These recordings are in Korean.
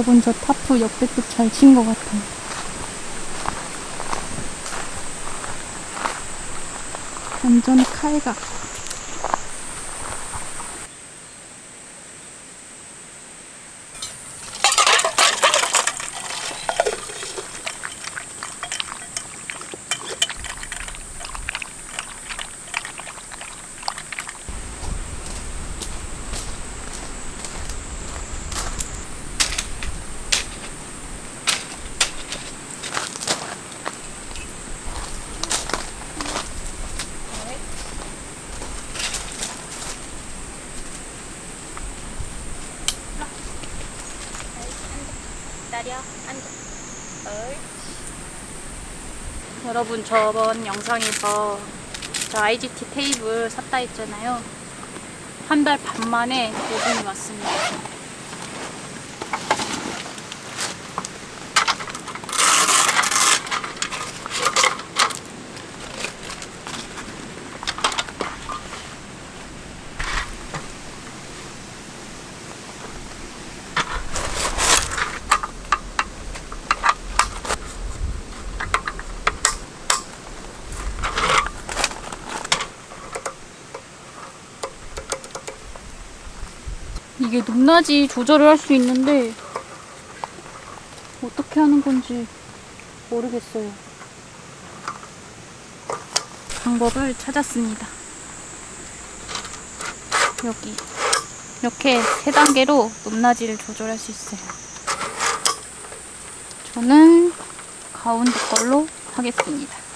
여러분 저 타프 역대급 잘 친 것 같아요. 완전 칼각. 기다려. 앉아. 어이. 여러분 저번 영상에서 저 IGT 테이블 샀다 했잖아요. 한 달 반 만에 오븐이 왔습니다. 이게 높낮이 조절을 할 수 있는데 어떻게 하는 건지 모르겠어요. 방법을 찾았습니다. 여기 이렇게 세 단계로 높낮이를 조절할 수 있어요. 저는 가운데 걸로 하겠습니다.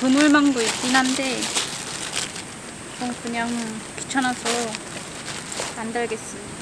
그물망도 있긴 한데 전 그냥 귀찮아서 안 달겠습니다.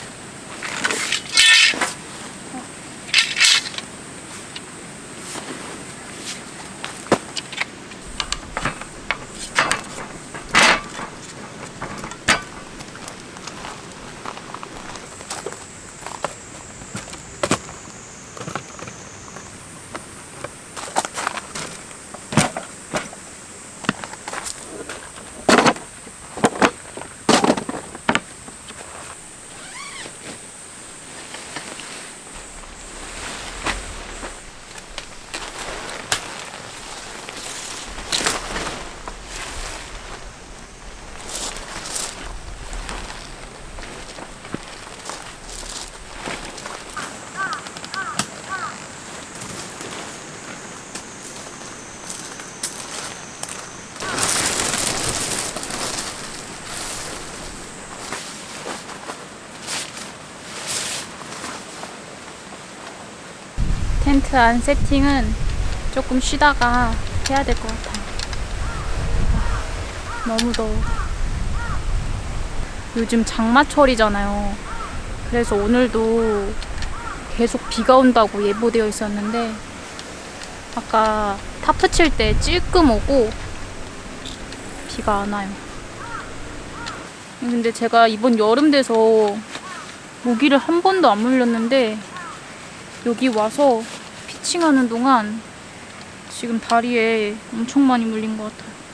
텐트 안 세팅은 조금 쉬다가 해야 될 것 같아요. 아, 너무 더워. 요즘 장마철이잖아요. 그래서 오늘도 계속 비가 온다고 예보되어 있었는데 아까 타프 칠 때 찔끔 오고 비가 안 와요. 근데 제가 이번 여름 돼서 모기를 한 번도 안 물렸는데 여기 와서 피칭하는 동안 지금 다리에 엄청 많이 물린 것 같아요.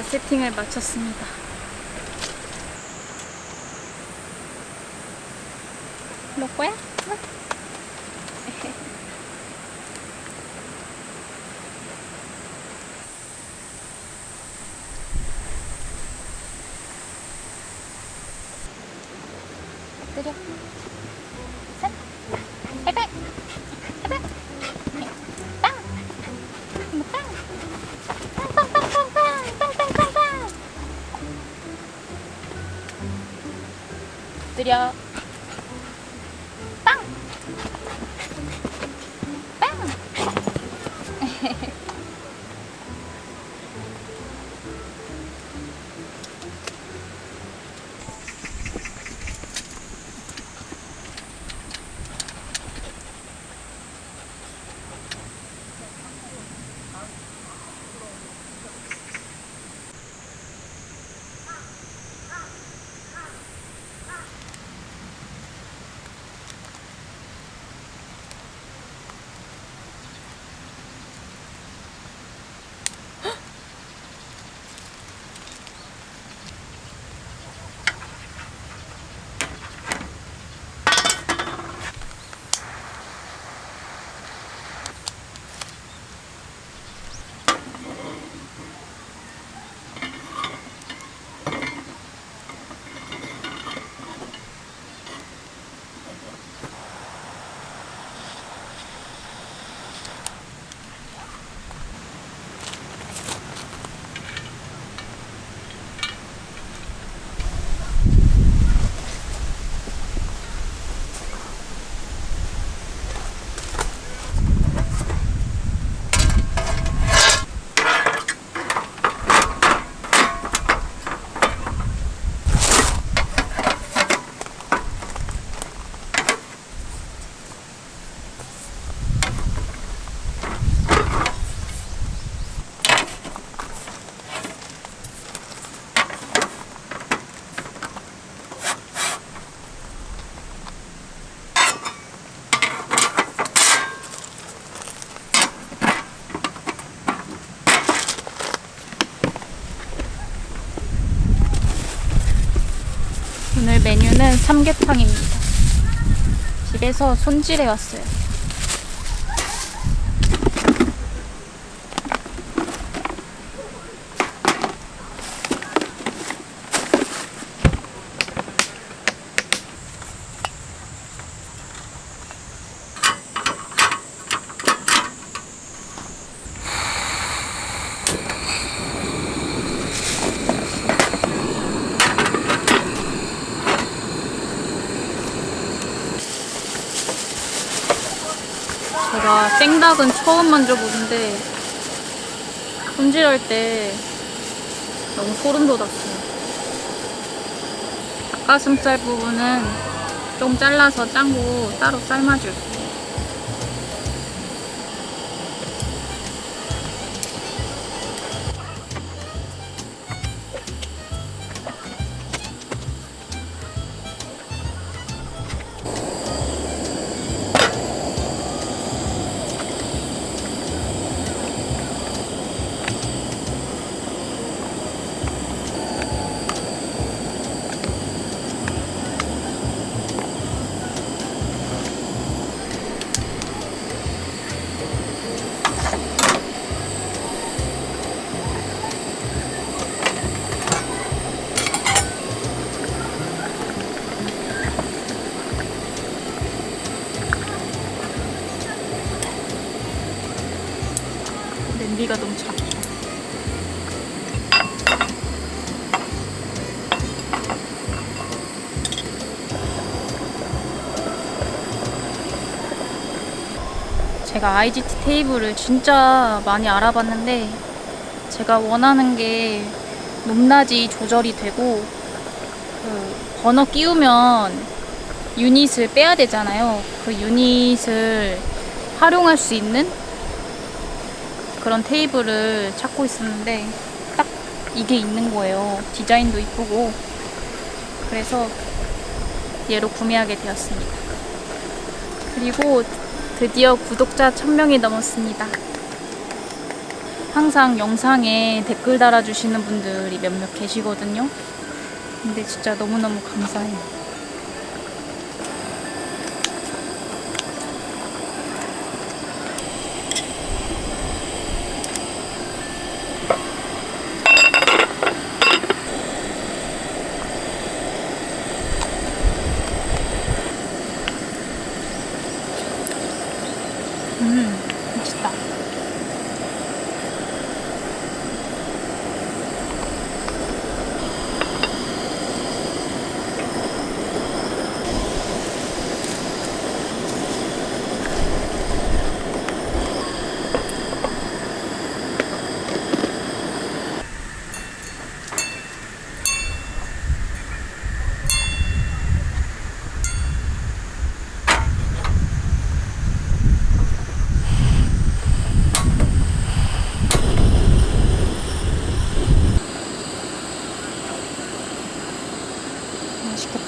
드디어 세팅을 마쳤습니다. 엎드려. 메뉴는 삼계탕입니다. 집에서 손질해 왔어요. 제가 생닭은 처음 만져보는데 손질할 때 너무 소름 돋았어요. 닭가슴살 부분은 좀 잘라서 짱고 따로 삶아줄게요. 제가 IGT 테이블을 진짜 많이 알아봤는데 제가 원하는 게 높낮이 조절이 되고 그 버너 끼우면 유닛을 빼야 되잖아요. 그 유닛을 활용할 수 있는 그런 테이블을 찾고 있었는데 딱 이게 있는 거예요. 디자인도 이쁘고 그래서 얘로 구매하게 되었습니다. 그리고 드디어 구독자 1000명이 넘었습니다. 항상 영상에 댓글 달아주시는 분들이 몇몇 계시거든요. 근데 진짜 너무너무 감사해요. 음, 맛있다. 맛있겠다.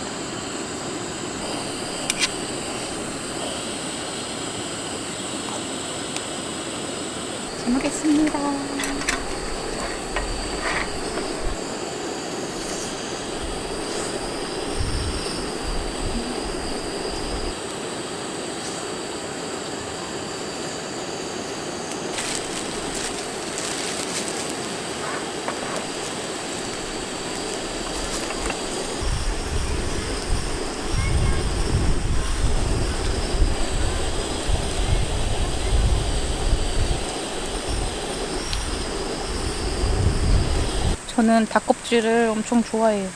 잘 먹겠습니다. 저는 닭껍질을 엄청 좋아해요.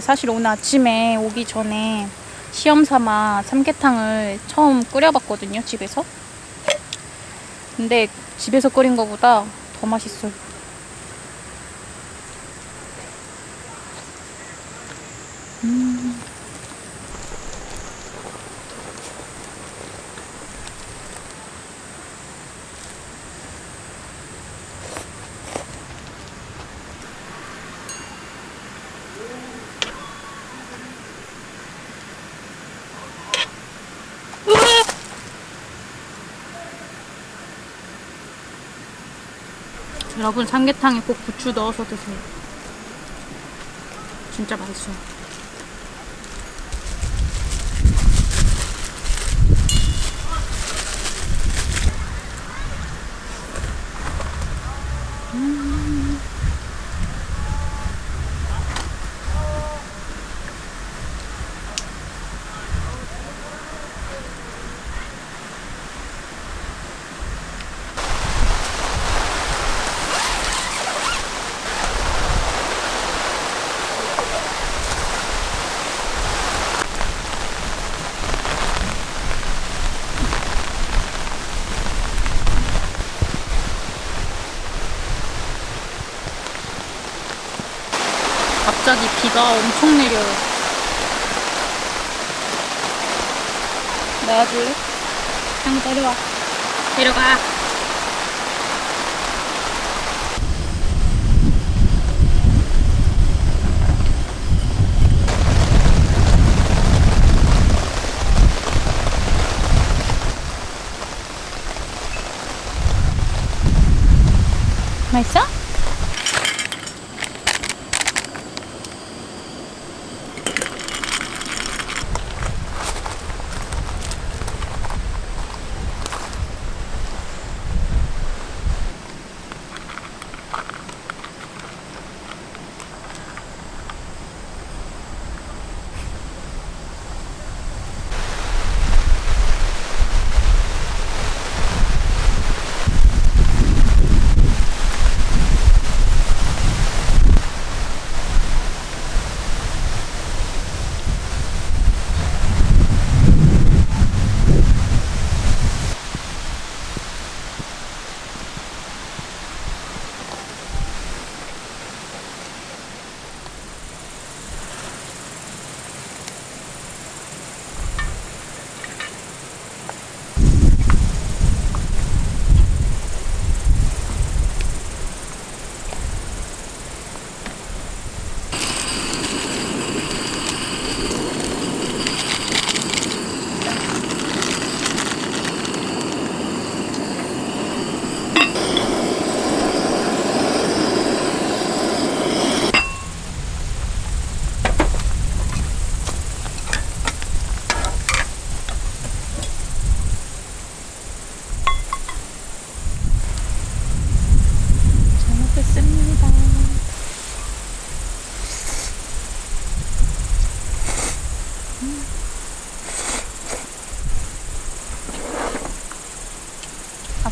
사실 오늘 아침에 오기 전에 시험 삼아 삼계탕을 처음 끓여봤거든요, 집에서. 근데 집에서 끓인 것보다 더 맛있어요. 여러분 삼계탕에 꼭 부추 넣어서 드세요. 진짜 맛있어요. 갑자기 비가 엄청 내려요. 나와줄래? 한번 내려와. 내려가.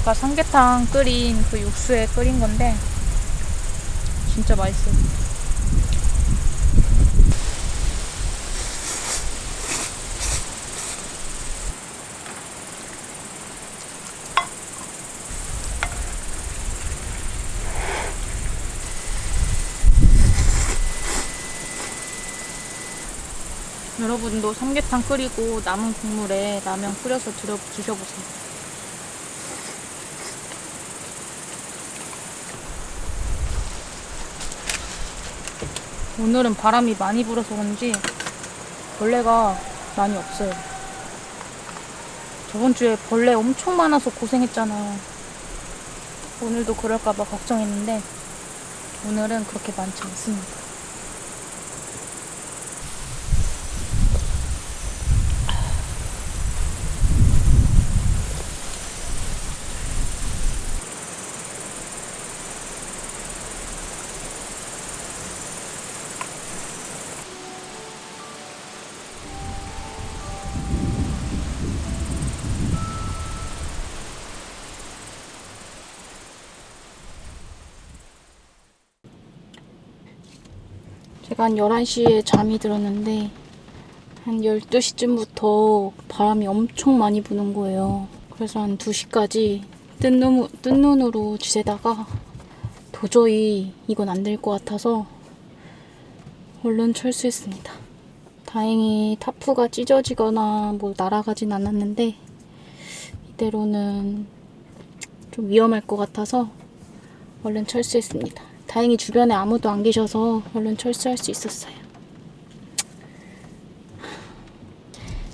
아까 삼계탕 끓인 그 육수에 끓인 건데 진짜 맛있어요. 여러분도 삼계탕 끓이고 남은 국물에 라면 끓여서 드셔보세요. 오늘은 바람이 많이 불어서 그런지 벌레가 많이 없어요. 저번 주에 벌레 엄청 많아서 고생했잖아. 오늘도 그럴까봐 걱정했는데 오늘은 그렇게 많지 않습니다. 제가 한 11시에 잠이 들었는데 한 12시쯤부터 바람이 엄청 많이 부는 거예요. 그래서 한 2시까지 뜬, 눈, 뜬 눈으로 지새다가 도저히 이건 안 될 것 같아서 얼른 철수했습니다. 다행히 타프가 찢어지거나 뭐 날아가진 않았는데 이대로는 좀 위험할 것 같아서 얼른 철수했습니다. 다행히 주변에 아무도 안 계셔서 얼른 철수할 수 있었어요.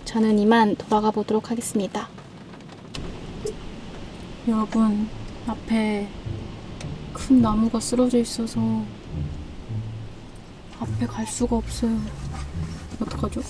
저는 이만 돌아가 보도록 하겠습니다. 여러분, 앞에 큰 나무가 쓰러져 있어서 앞에 갈 수가 없어요. 어떡하죠?